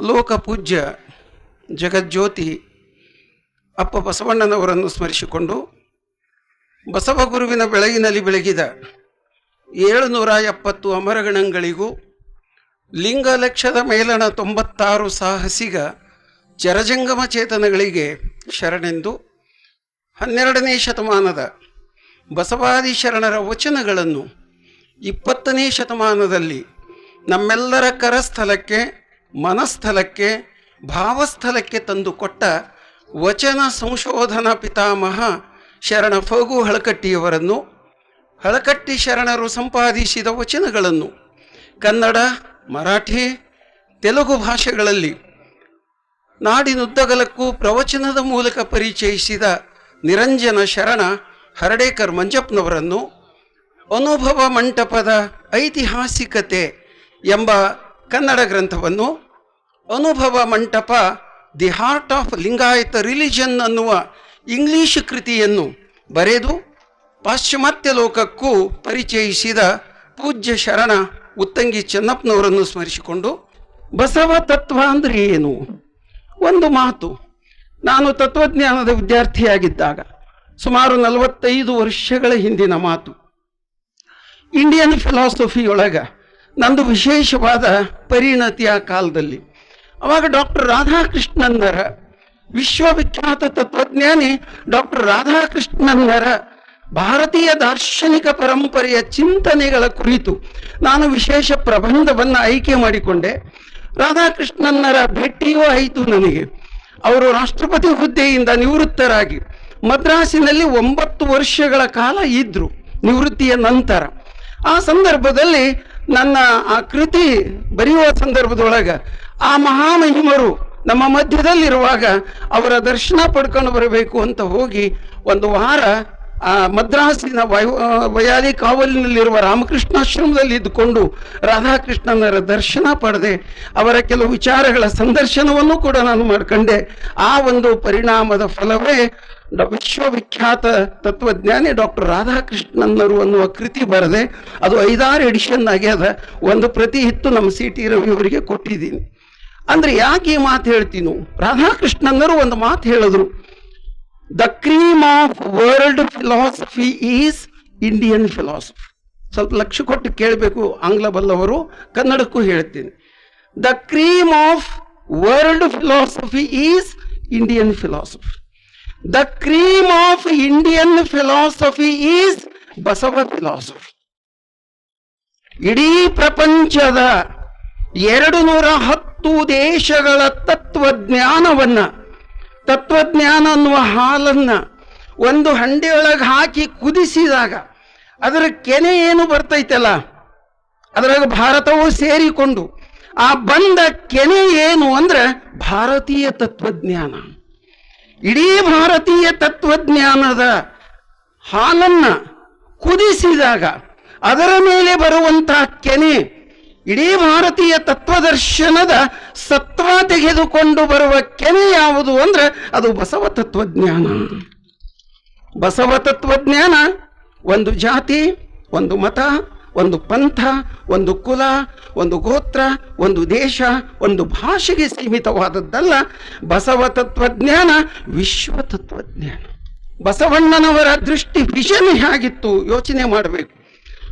ಲೋಕಪೂಜ್ಯ ಜಗಜ್ಯೋತಿ ಅಪ್ಪ ಬಸವಣ್ಣನವರನ್ನು ಸ್ಮರಿಸಿಕೊಂಡು ಬಸವಗುರುವಿನ ಬೆಳಗಿನಲ್ಲಿ ಬೆಳಗಿದ ಏಳುನೂರ ಎಪ್ಪತ್ತು ಅಮರಗಣಗಳಿಗೂ ಲಿಂಗ ಲಕ್ಷದ ಮೇಲಣ ತೊಂಬತ್ತಾರು ಸಾಹಸಿಗ ಚರಜಂಗಮ ಚೇತನಗಳಿಗೆ ಶರಣೆಂದು ಹನ್ನೆರಡನೇ ಶತಮಾನದ ಬಸವಾದಿ ಶರಣರ ವಚನಗಳನ್ನು ಇಪ್ಪತ್ತನೇ ಶತಮಾನದಲ್ಲಿ ನಮ್ಮೆಲ್ಲರ ಕರಸ್ಥಲಕ್ಕೆ ಮನಸ್ಥಲಕ್ಕೆ, ಭಾವಸ್ಥಲಕ್ಕೆ ತಂದುಕೊಟ್ಟ ವಚನ ಸಂಶೋಧನಾ ಪಿತಾಮಹ ಶರಣ ಫಗು ಹಳಕಟ್ಟಿಯವರನ್ನು, ಹಳಕಟ್ಟಿ ಶರಣರು ಸಂಪಾದಿಸಿದ ವಚನಗಳನ್ನು ಕನ್ನಡ, ಮರಾಠಿ, ತೆಲುಗು ಭಾಷೆಗಳಲ್ಲಿ ನಾಡಿನುದ್ದಗಲಕ್ಕೂ ಪ್ರವಚನದ ಮೂಲಕ ಪರಿಚಯಿಸಿದ ನಿರಂಜನ ಶರಣ ಹರಡೇಕರ್ ಮಂಜಪ್ಪನವರನ್ನು ಅನುಭವ ಮಂಟಪದ ಐತಿಹಾಸಿಕತೆ ಎಂಬ ಕನ್ನಡ ಗ್ರಂಥವನ್ನು Anubhava Mantapa the heart of Lingayata religion ಅನ್ನುವ ಇಂಗ್ಲಿಷ್ ಕೃತಿಯನ್ನು ಬರೆದು ಪಾಶ್ಚಿಮಾತ್ಯ ಲೋಕಕ್ಕೂ ಪರಿಚಯಿಸಿದ ಪೂಜ್ಯ ಶರಣ ಉತ್ತಂಗಿ ಚೆನ್ನಪ್ಪನವರನ್ನು ಸ್ಮರಿಸಿಕೊಂಡು, ಬಸವ ತತ್ವ ಅಂದರೆ ಏನು? ಒಂದು ಮಾತು. ನಾನು ತತ್ವಜ್ಞಾನದ ವಿದ್ಯಾರ್ಥಿಯಾಗಿದ್ದಾಗ ಸುಮಾರು ನಲವತ್ತೈದು ವರ್ಷಗಳ ಹಿಂದಿನ ಮಾತು. ಇಂಡಿಯನ್ ಫಿಲಾಸಫಿಯೊಳಗ ನಂದು ವಿಶೇಷವಾದ ಪರಿಣತಿಯ ಕಾಲದಲ್ಲಿ. ಅವಾಗ ಡಾಕ್ಟರ್ ರಾಧಾಕೃಷ್ಣನ್ನರ ವಿಶ್ವವಿಖ್ಯಾತ ತತ್ವಜ್ಞಾನಿ ಡಾಕ್ಟರ್ ರಾಧಾಕೃಷ್ಣನ್ನರ ಭಾರತೀಯ ದಾರ್ಶನಿಕ ಪರಂಪರೆಯ ಚಿಂತನೆಗಳ ಕುರಿತು ನಾನು ವಿಶೇಷ ಪ್ರಬಂಧವನ್ನು ಆಯ್ಕೆ ಮಾಡಿಕೊಂಡೆ. ರಾಧಾಕೃಷ್ಣನ್ನರ ಭೇಟಿಯೂ ಆಯಿತು ನನಗೆ. ಅವರು ರಾಷ್ಟ್ರಪತಿ ಹುದ್ದೆಯಿಂದ ನಿವೃತ್ತರಾಗಿ ಮದ್ರಾಸಿನಲ್ಲಿ ಒಂಬತ್ತು ವರ್ಷಗಳ ಕಾಲ ಇದ್ರು, ನಿವೃತ್ತಿಯ ನಂತರ. ಆ ಸಂದರ್ಭದಲ್ಲಿ ನನ್ನ ಆ ಕೃತಿ ಬರೆಯುವ ಸಂದರ್ಭದೊಳಗೆ ಆ ಮಹಾಮಹಿಮರು ನಮ್ಮ ಮಧ್ಯದಲ್ಲಿರುವಾಗ ಅವರ ದರ್ಶನ ಪಡ್ಕೊಂಡು ಬರಬೇಕು ಅಂತ ಹೋಗಿ ಒಂದು ವಾರ ಆ ಮದ್ರಾಸಿನ ವಯ ವಯಾಲಿ ಕಾವಲಿನಲ್ಲಿರುವ ರಾಮಕೃಷ್ಣಾಶ್ರಮದಲ್ಲಿ ಇದ್ದುಕೊಂಡು ರಾಧಾಕೃಷ್ಣನರ ದರ್ಶನ ಪಡೆದೆ. ಅವರ ಕೆಲವು ವಿಚಾರಗಳ ಸಂದರ್ಶನವನ್ನು ಕೂಡ ನಾನು ಮಾಡ್ಕೊಂಡೆ. ಆ ಒಂದು ಪರಿಣಾಮದ ಫಲವೇ ವಿಶ್ವವಿಖ್ಯಾತ ತತ್ವಜ್ಞಾನಿ ಡಾಕ್ಟರ್ ರಾಧಾಕೃಷ್ಣನ್ನರು ಅನ್ನುವ ಕೃತಿ ಬರೆದೆ. ಅದು ಐದಾರು ಎಡಿಷನ್ ಆಗ್ಯದ ಒಂದು ಪ್ರತಿ ಇತ್ತು ನಮ್ಮ ಸಿ ಟಿ ರವಿಯವರಿಗೆ ಕೊಟ್ಟಿದ್ದೀನಿ. ಅಂದ್ರೆ ಯಾಕೆ ಈ ಮಾತು ಹೇಳ್ತೀನಿ? ರಾಧಾಕೃಷ್ಣನ್ನರು ಒಂದು ಮಾತು ಹೇಳಿದ್ರು. The cream of world philosophy is Indian philosophy ಸ್ವಲ್ಪ ಲಕ್ಷ ಕೊಟ್ಟು ಕೇಳಬೇಕು ಆಂಗ್ಲ ಬಲ್ಲವರು, ಕನ್ನಡಕ್ಕೂ ಹೇಳ್ತೀನಿ. The cream of world philosophy is Indian philosophy the cream of Indian philosophy is Basava philosophy ಇಡೀ ಪ್ರಪಂಚದ ಎರಡು ನೂರ ಹತ್ತು ದೇಶಗಳ ತತ್ವಜ್ಞಾನವನ್ನ ತತ್ವಜ್ಞಾನ ಅನ್ನುವ ಹಾಲನ್ನು ಒಂದು ಹಂಡೆಯೊಳಗೆ ಹಾಕಿ ಕುದಿಸಿದಾಗ ಅದರ ಕೆನೆ ಏನು ಬರ್ತೈತಲ್ಲ, ಅದರಾಗ ಭಾರತವು ಸೇರಿಕೊಂಡು ಆ ಬಂದ ಕೆನೆ ಏನು ಅಂದ್ರೆ ಭಾರತೀಯ ತತ್ವಜ್ಞಾನ. ಇಡೀ ಭಾರತೀಯ ತತ್ವಜ್ಞಾನದ ಹಾಲನ್ನು ಕುದಿಸಿದಾಗ ಅದರ ಮೇಲೆ ಬರುವಂತಹ ಕೆನೆ ಇಡೀ ಭಾರತೀಯ ತತ್ವದರ್ಶನದ ಸತ್ವ ತೆಗೆದುಕೊಂಡು ಬರುವ ಕೆನೆ ಯಾವುದು ಅಂದ್ರೆ ಅದು ಬಸವ ತತ್ವಜ್ಞಾನ. ಬಸವ ತತ್ವಜ್ಞಾನ ಒಂದು ಜಾತಿ, ಒಂದು ಮತ, ಒಂದು ಪಂಥ, ಒಂದು ಕುಲ, ಒಂದು ಗೋತ್ರ, ಒಂದು ದೇಶ, ಒಂದು ಭಾಷೆಗೆ ಸೀಮಿತವಾದದ್ದಲ್ಲ ಬಸವ ತತ್ವಜ್ಞಾನ ವಿಶ್ವ ತತ್ವಜ್ಞಾನ. ಬಸವಣ್ಣನವರ ದೃಷ್ಟಿ ವಿಷನ್ ಹೇಗಿತ್ತು ಯೋಚನೆ ಮಾಡಬೇಕು.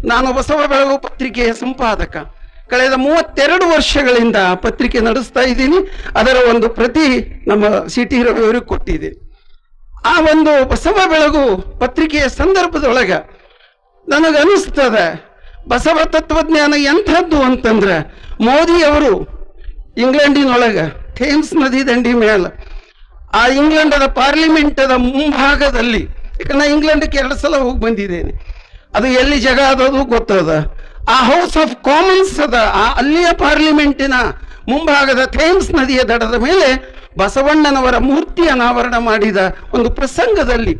ನಾನು ಬಸವ ಬೆಳಗು ಪತ್ರಿಕೆಯ ಸಂಪಾದಕ. ಕಳೆದ ಮೂವತ್ತೆರಡು ವರ್ಷಗಳಿಂದ ಪತ್ರಿಕೆ ನಡೆಸ್ತಾ ಇದ್ದೀನಿ. ಅದರ ಒಂದು ಪ್ರತಿ ನಮ್ಮ ಸಿ ಟಿ ರವಿಯವರಿಗೆ ಕೊಟ್ಟಿದೆ. ಆ ಒಂದು ಬಸವ ಬೆಳಗು ಪತ್ರಿಕೆಯ ಸಂದರ್ಭದೊಳಗೆ ನನಗನ್ನಿಸ್ತದೆ, ಬಸವ ತತ್ವಜ್ಞಾನ ಎಂಥದ್ದು ಅಂತಂದ್ರೆ ಮೋದಿಯವರು ಇಂಗ್ಲೆಂಡಿನೊಳಗೆ ಥೇಮ್ಸ್ ನದಿ ದಂಡಿ ಮೇಲೆ ಆ ಇಂಗ್ಲೆಂಡದ ಪಾರ್ಲಿಮೆಂಟದ ಮುಂಭಾಗದಲ್ಲಿ, ಯಾಕಂದ್ರೆ ಇಂಗ್ಲೆಂಡ್ಗೆ ಎರಡು ಸಲ ಹೋಗಿ ಬಂದಿದ್ದೇನೆ. ಅದು ಎಲ್ಲಿ ಜಗ ಆದದು ಗೊತ್ತದ. ಆ ಹೌಸ್ ಆಫ್ ಕಾಮನ್ಸ್ ಅದ, ಆ ಅಲ್ಲಿಯ ಪಾರ್ಲಿಮೆಂಟಿನ ಮುಂಭಾಗದ ಥೇಮ್ಸ್ ನದಿಯ ದಡದ ಮೇಲೆ ಬಸವಣ್ಣನವರ ಮೂರ್ತಿ ಅನಾವರಣ ಮಾಡಿದ ಒಂದು ಪ್ರಸಂಗದಲ್ಲಿ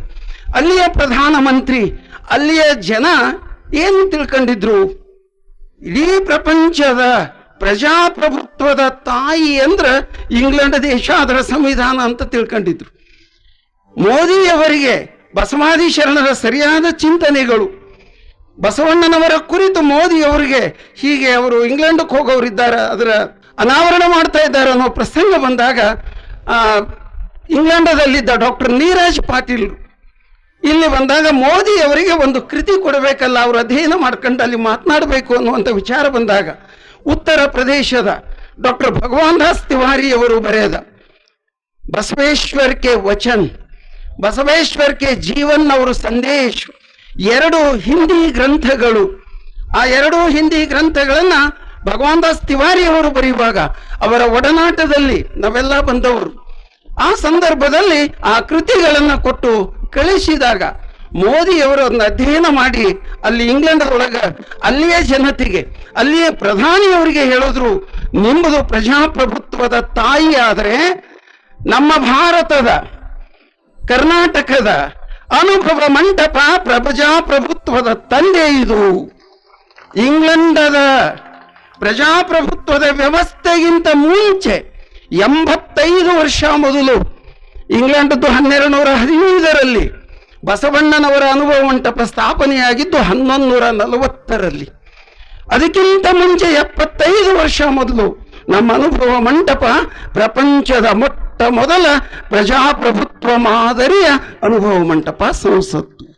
ಅಲ್ಲಿಯ ಪ್ರಧಾನಮಂತ್ರಿ ಅಲ್ಲಿಯ ಜನ ಏನು ತಿಳ್ಕೊಂಡಿದ್ರು? ಇಡೀ ಪ್ರಪಂಚದ ಪ್ರಜಾಪ್ರಭುತ್ವದ ತಾಯಿ ಅಂದ್ರೆ ಇಂಗ್ಲೆಂಡ್ ದೇಶ, ಅದರ ಸಂವಿಧಾನ ಅಂತ ತಿಳ್ಕೊಂಡಿದ್ರು. ಮೋದಿಯವರಿಗೆ ಬಸವಾದಿ ಶರಣರ ಸರಿಯಾದ ಚಿಂತನೆಗಳು ಬಸವಣ್ಣನವರ ಕುರಿತು ಮೋದಿ ಅವರಿಗೆ ಹೀಗೆ ಅವರು ಇಂಗ್ಲೆಂಡಕ್ಕೆ ಹೋಗೋರಿದ್ದಾರೆ, ಅದರ ಅನಾವರಣ ಮಾಡ್ತಾ ಇದ್ದಾರೆ ಅನ್ನೋ ಪ್ರಸಂಗ ಬಂದಾಗ ಇಂಗ್ಲೆಂಡದಲ್ಲಿದ್ದ ಡಾಕ್ಟರ್ ನೀರಜ್ ಪಾಟೀಲ್ ಇಲ್ಲಿ ಬಂದಾಗ ಮೋದಿ ಅವರಿಗೆ ಒಂದು ಕೃತಿ ಕೊಡಬೇಕಲ್ಲ, ಅವರು ಅಧ್ಯಯನ ಮಾಡ್ಕೊಂಡು ಅಲ್ಲಿ ಮಾತನಾಡಬೇಕು ಅನ್ನುವಂಥ ವಿಚಾರ ಬಂದಾಗ ಉತ್ತರ ಪ್ರದೇಶದ ಡಾಕ್ಟರ್ ಭಗವಾನ್ ದಾಸ್ ತಿವಾರಿ ಅವರು ಬರೆದ, ಬಸವೇಶ್ವರ್ ಕೆ ವಚನ್, ಬಸವೇಶ್ವರ್ ಕೆ ಜೀವನ್ ಅವರು ಸಂದೇಶ್. ಎರಡು ಹಿಂದಿ ಗ್ರಂಥಗಳು. ಆ ಎರಡೂ ಹಿಂದಿ ಗ್ರಂಥಗಳನ್ನ ಭಗವಾನ್ ದಾಸ್ ತಿವಾರಿ ಅವರು ಬರೆಯುವಾಗ ಅವರ ಒಡನಾಟದಲ್ಲಿ ನಾವೆಲ್ಲ ಬಂದವರು. ಆ ಸಂದರ್ಭದಲ್ಲಿ ಆ ಕೃತಿಗಳನ್ನ ಕೊಟ್ಟು ಕಳಿಸಿದಾಗ ಮೋದಿಯವರು ಅದನ್ನ ಅಧ್ಯಯನ ಮಾಡಿ ಅಲ್ಲಿ ಇಂಗ್ಲೆಂಡ್ ಒಳಗ ಅಲ್ಲಿಯ ಜನತೆಗೆ, ಅಲ್ಲಿಯ ಪ್ರಧಾನಿಯವರಿಗೆ ಹೇಳಿದ್ರು, ನಿಮ್ಮದು ಪ್ರಜಾಪ್ರಭುತ್ವದ ತಾಯಿ ಆದರೆ ನಮ್ಮ ಭಾರತದ, ಕರ್ನಾಟಕದ ಅನುಭವ ಮಂಟಪ ಪ್ರಜಾಪ್ರಭುತ್ವದ ತಂದೆ ಇದು. ಇಂಗ್ಲೆಂಡದ ಪ್ರಜಾಪ್ರಭುತ್ವದ ವ್ಯವಸ್ಥೆಗಿಂತ ಮುಂಚೆ ಎಂಬತ್ತೈದು ವರ್ಷ ಮೊದಲು, ಇಂಗ್ಲೆಂಡದ್ದು ಹನ್ನೆರಡು ನೂರ ಹದಿನೈದರಲ್ಲಿ ಬಸವಣ್ಣನವರ ಅನುಭವ ಮಂಟಪ ಸ್ಥಾಪನೆಯಾಗಿದ್ದು ಹನ್ನೊಂದು ನೂರ ನಲವತ್ತರಲ್ಲಿ. ಅದಕ್ಕಿಂತ ಮುಂಚೆ ಎಪ್ಪತ್ತೈದು ವರ್ಷ ಮೊದಲು ನಮ್ಮ ಅನುಭವ ಮಂಟಪ ಪ್ರಪಂಚದ ಮೊಟ್ಟ ಮೊದಲ ಪ್ರಜಾಪ್ರಭುತ್ವ ಮಾದರಿಯ ಅನುಭವ ಮಂಟಪ ಸಂಸತ್ತು.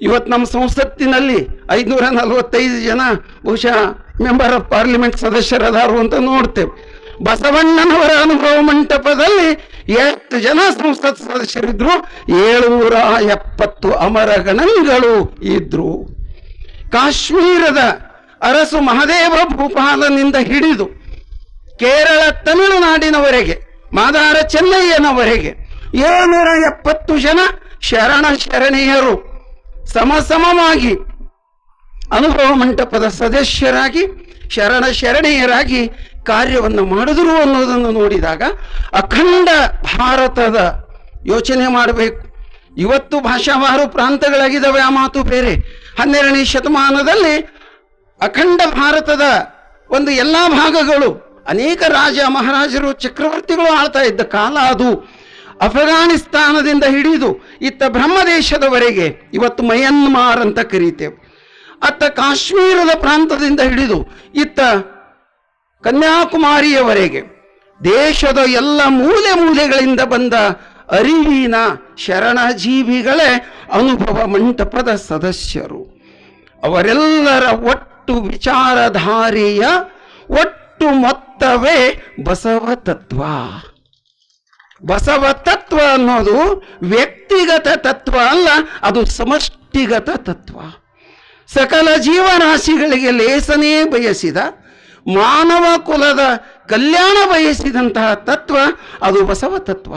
ಇವತ್ತು ನಮ್ಮ ಸಂಸತ್ತಿನಲ್ಲಿ ಐದುನೂರ ನಲವತ್ತೈದು ಜನ ಬಹುಶಃ ಮೆಂಬರ್ ಆಫ್ ಪಾರ್ಲಿಮೆಂಟ್ ಸದಸ್ಯರದಾರು ಅಂತ ನೋಡ್ತೇವೆ. ಬಸವಣ್ಣನವರ ಅನುಭವ ಮಂಟಪದಲ್ಲಿ ಎಷ್ಟು ಜನ ಸಂಸತ್ ಸದಸ್ಯರಿದ್ರು, ಏಳುನೂರ ಎಪ್ಪತ್ತು ಅಮರ ಗಣಗಳು ಇದ್ರು. ಕಾಶ್ಮೀರದ ಅರಸು ಮಹದೇವ ಭೂಪಾಲನಿಂದ ಹಿಡಿದು ಕೇರಳ ತಮಿಳುನಾಡಿನವರೆಗೆ ಮಾದಾರ ಚೆನ್ನಯ್ಯನವರೆಗೆ ಏಳ್ನೂರ ಎಪ್ಪತ್ತು ಜನ ಶರಣ ಶರಣೀಯರು ಸಮಸಮವಾಗಿ ಅನುಭವ ಮಂಟಪದ ಸದಸ್ಯರಾಗಿ, ಶರಣ ಶರಣೀಯರಾಗಿ ಕಾರ್ಯವನ್ನು ಮಾಡಿದ್ರು ಅನ್ನೋದನ್ನು ನೋಡಿದಾಗ ಅಖಂಡ ಭಾರತದ ಯೋಚನೆ ಮಾಡಬೇಕು. ಇವತ್ತು ಭಾಷಾವಾರು ಪ್ರಾಂತಗಳಾಗಿದ್ದಾವೆ, ಆ ಮಾತು ಬೇರೆ. ಹನ್ನೆರಡನೇ ಶತಮಾನದಲ್ಲಿ ಅಖಂಡ ಭಾರತದ ಒಂದು ಎಲ್ಲ ಭಾಗಗಳು ಅನೇಕ ರಾಜ ಮಹಾರಾಜರು ಚಕ್ರವರ್ತಿಗಳು ಆಳ್ತಾ ಇದ್ದ ಕಾಲ ಅದು. ಅಫ್ಘಾನಿಸ್ತಾನದಿಂದ ಹಿಡಿದು ಇತ್ತ ಬ್ರಹ್ಮದೇಶದವರೆಗೆ ಇವತ್ತು ಮಯನ್ಮಾರ್ ಅಂತ ಕರೀತೇವೆ. ಅತ್ತ ಕಾಶ್ಮೀರದ ಪ್ರಾಂತದಿಂದ ಹಿಡಿದು ಇತ್ತ ಕನ್ಯಾಕುಮಾರಿಯವರೆಗೆ ದೇಶದ ಎಲ್ಲ ಮೂಲೆ ಮೂಲೆಗಳಿಂದ ಬಂದ ಅರಿವಿನ ಶರಣಜೀವಿಗಳೇ ಅನುಭವ ಮಂಟಪದ ಸದಸ್ಯರು. ಅವರೆಲ್ಲರ ಒಟ್ಟು ವಿಚಾರಧಾರೆಯ, ಒಟ್ಟು ಮೊತ್ತವೇ ಬಸವ ತತ್ವ. ಬಸವ ತತ್ವ ಅನ್ನೋದು ವ್ಯಕ್ತಿಗತ ತತ್ವ ಅಲ್ಲ, ಅದು ಸಮಷ್ಟಿಗತ ತತ್ವ. ಸಕಲ ಜೀವರಾಶಿಗಳಿಗೆ ಲೇಸನೇ ಬಯಸಿದ, ಮಾನವ ಕುಲದ ಕಲ್ಯಾಣ ಬಯಸಿದಂತಹ ತತ್ವ ಅದು ಬಸವ ತತ್ವ.